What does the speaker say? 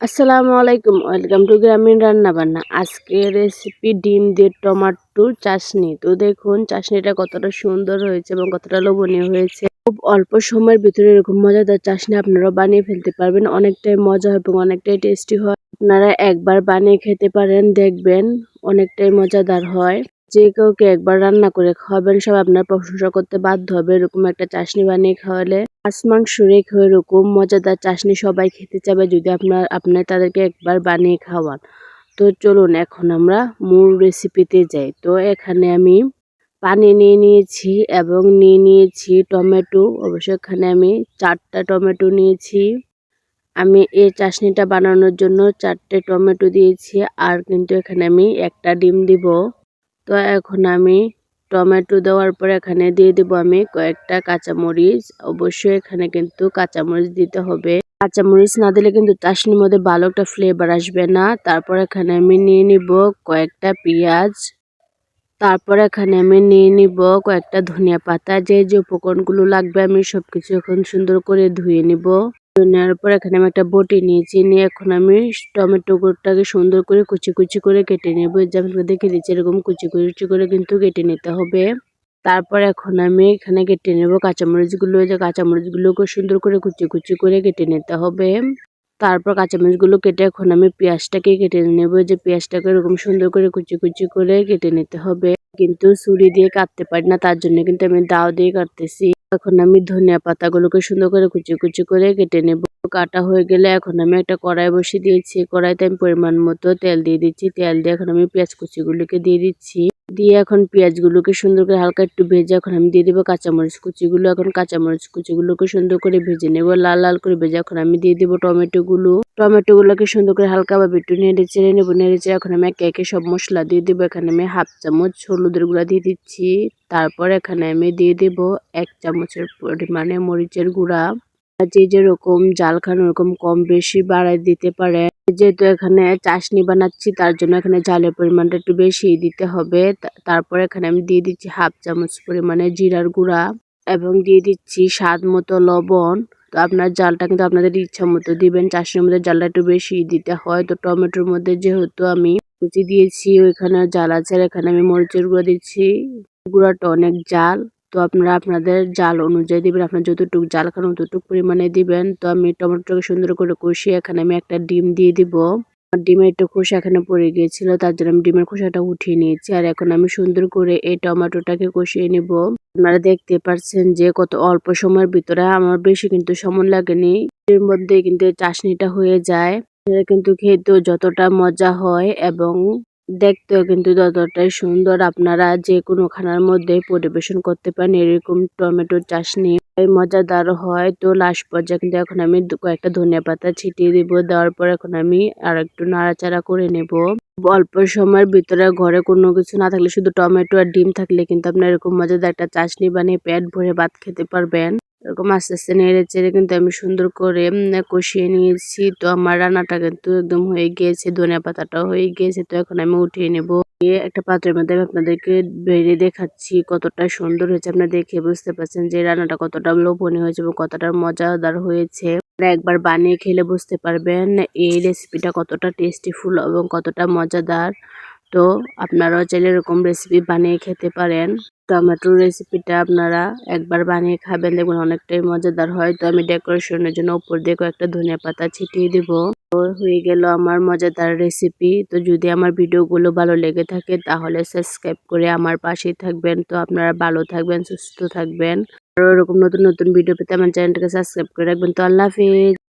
আসসালামু আলাইকুম, welcome to গ্রামীণ রান্না বান্না আজকে রেসিপি ডিম দিয়ে টমাটোর চাশনি। তো দেখুন, চাশনিটা কতটা সুন্দর হয়েছে এবং কতটা লোভনীয় হয়েছে। খুব অল্প সময়ের ভিতরে এরকম মজাদার চাশনি আপনারা বানিয়ে ফেলতে পারবেন। অনেকটাই মজা এবং অনেকটাই টেস্টি হয়। আপনারা একবার বানিয়ে খেতে পারেন, দেখবেন অনেকটাই মজাদার হয়। যে কাউকে একবার রান্না করে খাওয়াবেন সব আপনার প্রশংসা করতে বাধ্য হবে। এরকম একটা চাশনি বানিয়ে খাওয়ালে মাছ, মাংস রেখে এরকম মজাদার চাশনি সবাই খেতে চাবে যদি আপনার আপনি তাদেরকে একবার বানিয়ে খাওয়ান। তো চলুন, এখন আমরা মূল রেসিপিতে যাই। তো এখানে আমি পানি নিয়ে নিয়েছি এবং নিয়ে নিয়েছি টমেটো। অবশ্য এখানে আমি চারটা টমেটো নিয়েছি। আমি এই চাশনিটা বানানোর জন্য চারটে টমেটো দিয়েছি। আর কিন্তু এখানে আমি একটা ডিম দিব। তো এখন আমি টমেটো দেওয়ার পর এখানে দিয়ে দেবো আমি কয়েকটা কাঁচামরিচ। অবশ্যই এখানে কিন্তু কাঁচামরিচ দিতে হবে। কাঁচামরিচ না দিলে কিন্তু চাশনির মধ্যে ভালো একটা ফ্লেভার আসবে না। তারপর এখানে আমি নিয়ে নিব কয়েকটা পেঁয়াজ। তারপর এখানে আমি নিয়ে নিব কয়েকটা ধনিয়া পাতা। যে যে উপকরণগুলো লাগবে আমি সবকিছু এখন সুন্দর করে ধুয়ে নিব। নেওয়ার পর এখানে আমি একটা বটি নিয়েছি। নিয়ে এখন আমি টমেটো গোটাকে সুন্দর করে কুচি কুচি করে কেটে নেব। যেমন দেখে দিচ্ছি এরকম কুচি কুচি করে কিন্তু কেটে নিতে হবে। তারপর এখন আমি এখানে কেটে নেব কাঁচামরিচগুলো। যে কাঁচামরিচগুলোকে সুন্দর করে কুচি কুচি করে কেটে নিতে হবে। তারপর কাঁচামরিচগুলো কেটে এখন আমি পেঁয়াজটাকে কেটে নেব। যে পেঁয়াজটাকে এরকম সুন্দর করে কুচি কুচি করে কেটে নিতে হবে। কিন্তু ছুরি দিয়ে কাটতে পারি না, তার জন্য কিন্তু আমি দাও দিয়ে কাটতেছি। এখন আমি ধনিয়া পাতাগুলোকে সুন্দর করে কুচি কুচি করে কেটে নেব। কাটা হয়ে গেলে এখন আমি একটা কড়াই বসিয়ে দিয়েছি। কড়াইতে আমি পরিমাণ মতো তেল দিয়ে দিচ্ছি। তেল দিয়ে এখন আমি পেঁয়াজ কুচিগুলোকে দিয়ে দিচ্ছি। দিয়ে এখন পেঁয়াজগুলোকে সুন্দর করে হালকা একটু ভেজে এখন আমি দিয়ে দেবো কাঁচামরিচ কুচিগুলো। এখন কাঁচামরিচ কুচিগুলোকে সুন্দর করে ভেজে নেব। লাল লাল করে ভেজে এখন আমি দিয়ে দেবো টমেটোগুলো। টমেটোগুলোকে সুন্দর করে হালকাভাবে একটু নেড়ে চেড়ে নেব। নেড়ে চেড়ে এখন আমি একে একে সব মশলা দিয়ে দেবো। এখানে আমি হাফ চামচ হলুদের গুঁড়া দিয়ে দিচ্ছি। তারপর এখানে আমি দিয়ে দেবো এক চামচের পরিমাণে মরিচের গুঁড়া। যে যেরকম জাল খান ওরকম কম বেশি বাড়াই দিতে পারে। যেহেতু এখানে চাশনি বানাচ্ছি, তার জন্য এখানে জালের পরিমাণটা একটু বেশি দিতে হবে। তারপর এখানে আমি দিয়ে দিচ্ছি হাফ চামচ পরিমাণে জিরার গুঁড়া এবং দিয়ে দিচ্ছি স্বাদ মতো লবণ। তো আপনার জালটা কিন্তু আপনাদের ইচ্ছা মতো দিবেন চাষের মধ্যে জালটা একটু বেশি দিতে হয়। তো টমেটোর মধ্যে যেহেতু আমি কুচি দিয়েছি, ওইখানে জাল আছে এখানে আমি মরিচের গুঁড়া দিচ্ছি। গুঁড়াটা অনেক জাল। তো আপনারা আপনাদের জাল অনুযায়ী দিবেন, আপনার যতটুকু জাল খান ততটুকু পরিমাণে দিবেন। তো আমি টমেটোটাকে সুন্দর করে কষিয়ে এখানে আমি একটা ডিম দিয়ে দিব। ডিমের একটু খোসা এখানে পড়ে গিয়েছিল, তার জন্য আমি ডিমের খোসাটা উঠিয়ে নিয়েছি। আর এখন আমি সুন্দর করে এই টমেটোটাকে কষিয়ে নিব। আপনারা দেখতে পাচ্ছেন যে কত অল্প সময়ের ভিতরে আমার বেশি কিন্তু সময় লাগেনি। এর মধ্যে কিন্তু চাশনিটা হয়ে যায়। কিন্তু খেতেও যতটা মজা হয় এবং দেখতেও কিন্তু ততটাই সুন্দর। আপনারা যে কোনো খানার মধ্যে পরিবেশন করতে পারেন, এরকম টমেটোর চাশনি মজাদার হয়। তো লাস্ট পর্যায়ে কিন্তু এখন আমি কয়েকটা ধনিয়া পাতা ছিটিয়ে দিব। দেওয়ার পর এখন আমি আর একটু নাড়াচাড়া করে নেব। অল্প সময়ের ভিতরে ঘরে কোনো কিছু না থাকলে শুধু টমেটো আর ডিম থাকলে কিন্তু আপনার এরকম মজাদার একটা চাশনি বানিয়ে পেট ভরে ভাত খেতে পারবেন। এরকম আস্তে আস্তে নেড়ে চেড়ে কিন্তু আমি সুন্দর করে কষিয়ে নিয়েছি। তো আমার রান্নাটা কিন্তু একদম হয়ে গিয়েছে, ধনিয়া পাতাটাও হয়ে গিয়েছে। তো এখন আমি উঠিয়ে নেব। একটা পাত্রের মধ্যে আমি আপনাদেরকে বেড়ে দেখাচ্ছি কতটা সুন্দর হয়েছে। আপনারা দেখে বুঝতে পারছেন যে রান্নাটা কতটা লোভনীয় হয়েছে এবং কতটা মজাদার হয়েছে। একবার বানিয়ে খেলে বুঝতে পারবেন এই রেসিপিটা কতটা টেস্টিফুল এবং কতটা মজাদার। তো আপনারাও চাইলে এরকম রেসিপি বানিয়ে খেতে পারেন। টমেটোর রেসিপিটা আপনারা একবার বানিয়ে খাবেন, দেখবেন অনেকটাই মজাদার হয়। তো আমি ডেকোরেশনের জন্য উপর দিয়ে কয়েকটা ধনিয়া পাতা ছিটিয়ে দিব। তো হয়ে গেল আমার মজাদার রেসিপি তো যদি আমার ভিডিওগুলো ভালো লেগে থাকে, তাহলে সাবস্ক্রাইব করে আমার পাশেই থাকবেন। তো আপনারা ভালো থাকবেন, সুস্থ থাকবেন। আরও এরকম নতুন নতুন ভিডিও পেতে আমার চ্যানেলটাকে সাবস্ক্রাইব করে রাখবেন। তো আল্লাহ হাফিজ।